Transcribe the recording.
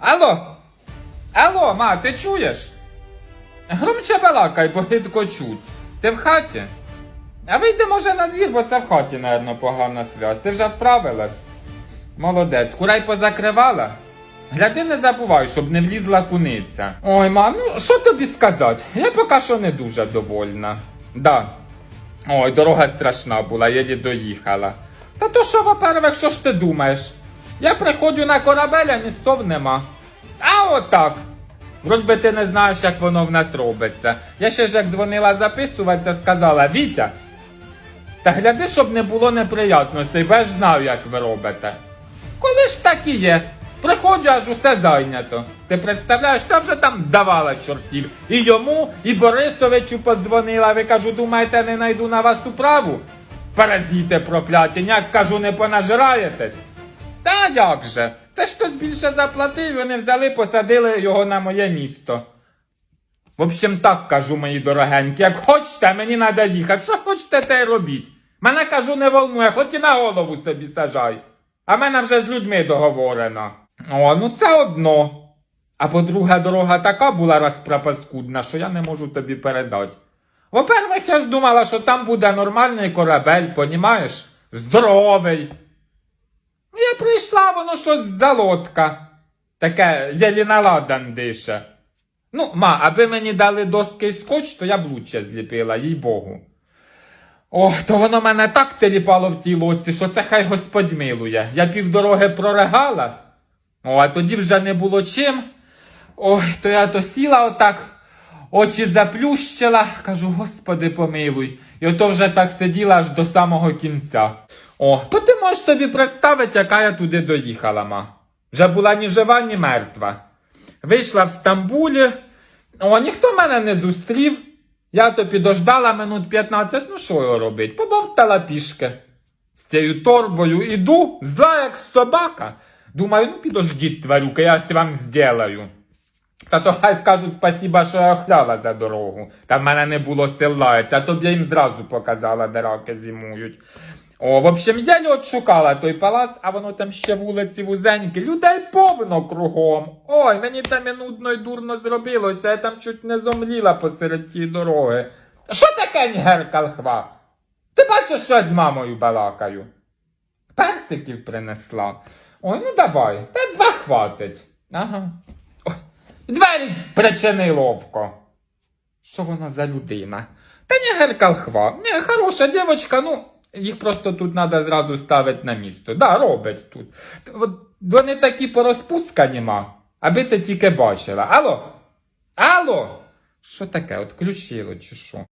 Алло? Алло, ма, ти чуєш? Громче балакай, бо гидко чуть. Ти в хаті? А вийди, може, на двір, бо це в хаті, напевно, погана зв'язь. Ти вже вправилась? Молодець, курай позакривала? Гляди, не забувай, щоб не влізла куниця. Ой, мам, ну що тобі сказати? Я поки що не дуже довольна. Да. Ой, дорога страшна була, єлі доїхала. Та то що, во-первых, що ж ти думаєш? Я приходжу на корабель, а містов нема. А отак. Вроді би ти не знаєш, як воно в нас робиться. Я ще ж як дзвонила записуватися, сказала, Вітя, та гляди, щоб не було неприятностей, бо я ж знаю, як ви робите. Коли ж так і є? Приходжу, аж усе зайнято. Ти представляєш, та вже там давала чортів. І йому, і Борисовичу подзвонила. Ви кажу, думаєте, не найду на вас управу? Паразіти прокляті, ніяк кажу, не понажираєтесь. Та як же? Це ж хтось більше заплатив, вони взяли, посадили його на моє місто. В общем, так кажу, мої дорогенькі, як хочете, мені треба їхати. Що хочете, те й робіть. Мене кажу, не волнує, хоч і на голову собі сажай. А мене вже з людьми договорено. О, ну це одно. А по-друге, дорога така була розпропаскудна, що я не можу тобі передати. Во-первых, я ж думала, що там буде нормальний корабель, понімаєш? Здоровий. Воно щось залодка. Таке наладан дише. Ну, ма, аби мені дали доски скотч, то я б лучше зліпила, їй Богу. Ох, то воно мене так теліпало в тій лодці, що це хай Господь милує. Я півдороги проригала. О, а тоді вже не було чим. Ой, то я то сіла отак, очі заплющила, кажу, Господи, помилуй. І ото вже так сиділа аж до самого кінця. О, то ти можеш собі представити, яка я туди доїхала, ма. Вже була ні жива, ні мертва. Вийшла в Стамбулі, о, ніхто мене не зустрів. Я то підождала минут 15, ну що його робить? Побовтала пішки. З цією торбою іду, зла як собака. Думаю, ну підождіть, тварюка, я вам зділаю. Та то хай скажуть спасіба, що я охляла за дорогу. Та в мене не було сил лаятися, а я їм зразу показала, де раки зимують. О, в общем, я от шукала той палац, а воно там ще вулиці вузенькі, людей повно кругом. Ой, мені там і нудно й дурно зробилося, я там чуть не зомліла посеред тієї дороги. Що таке нігер калхва? Ти бачиш, що я з мамою балакаю? Персиків принесла. Ой, ну давай, та два хватить. Ага. Двері причини ловко. Що вона за людина? Та не геркалхва. Не, хороша дівчинка, ну, їх просто тут треба зразу ставити на місто. Да, робить тут. Вони такі порозпускані, ма, аби ти тільки бачила. Алло? Алло? Що таке? Отключило чи що?